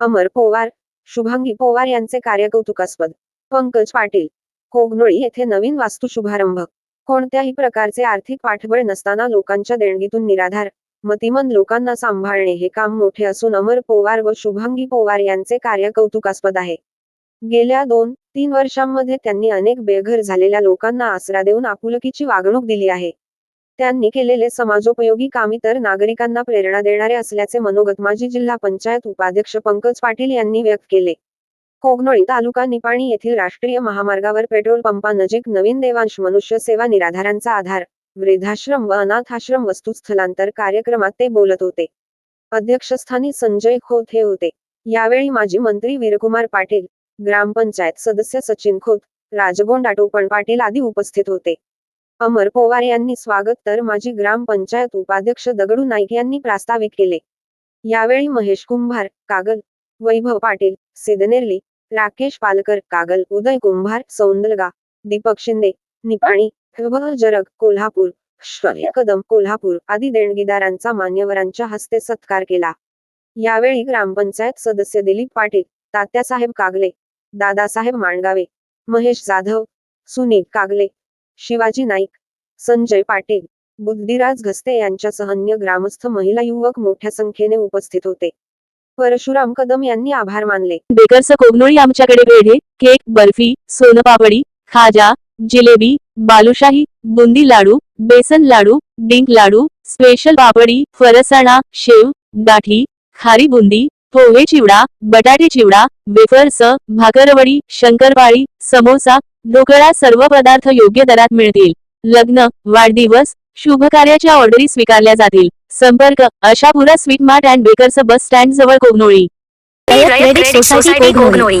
अमर पोवार शुभांगी पोवार यांचे कार्यकौतुकास्पद. पंकज पाटील कोगनोळी येथे नवीन वास्तू शुभारंभ. कोणत्याही प्रकारचे आर्थिक पाठबळ नसताना लोकांच्या देणगीतून निराधार मतिमन लोकांना सांभाळणे हे काम मोठे असून अमर पोवार व शुभांगी पोवार यांचे कार्य कौतुकास्पद आहे. गेल्या दोन तीन वर्षांमध्ये त्यांनी अनेक बेघर झालेल्या लोकांना आसरा देऊन आपुलकीची वागणूक दिली आहे. त्यांनी केलेले समाजोपयोगी काम इतर नागरिकांना प्रेरणा देणारे असल्याचे मनोगत माजी जिल्हा पंचायत उपाध्यक्ष पंकज पाटील यांनी व्यक्त केले. कोगनोळी तालुका निपाणी येथील राष्ट्रीय महामार्गावर पेट्रोल पंपानजीक नवीन देवांश मनुष्य सेवा निराधारांचा आधार वृद्धाश्रम व अनाथाश्रम वस्तुस्थलांतर कार्यक्रमात ते बोलत होते. अध्यक्षस्थानी संजय खोत हे होते. यावेळी माजी मंत्री वीरकुमार पाटील ग्रामपंचायत सदस्य सचिन खोत राजगोंडा टोपण पाटील आदी उपस्थित होते. अमर पोवार यांनी स्वागत तर माजी ग्रामपंचायत उपाध्यक्ष दगडू नाईक यांनी प्रास्ताविक केले. यावेळी महेश कुंभार कागल वैभव पाटील सिद्धनेरली राकेश पालकर कागल उदय कुंभार सौंदलगा दीपक शिंदे निपाणी जरग कोल्हापूर श्रव्य कदम कोल्हापूर आदी देणगीदारांचा मान्यवरांच्या हस्ते सत्कार केला. यावेळी ग्रामपंचायत सदस्य दिलीप पाटील तात्यासाहेब कागले दादासाहेब माणगावे महेश जाधव सुनील कागले शिवाजी नाईक संजय पाटील बुद्धिराज घस्ते यांच्यासह अन्य ग्रामस्थ महिला युवक मोठ्या संख्येने उपस्थित होते. परशुराम कदम यांनी आभार मानले. बेकर्स कोगनोळी आमच्याकडे पेढे केक बर्फी सोनपापडी खाजा जिलेबी बालुशाही बुंदी लाडू बेसन लाडू डिंक लाडू स्पेशल पापडी फरसाणा शेव गाठी खारी बुंदी पोहे चिवडा बटाटे चिवडा वेफर्स भाकरवडी शंकरपाळी समोसा ढोकळा सर्व पदार्थ योग्य दरात मिळतील. लग्न वाढदिवस शुभ कार्याच्या ऑर्डरी स्वीकारल्या जातील. संपर्क Ashapura sweet mart and bakers bus stand जवळ कोगनोळी. सोसायटी कोगनोळी.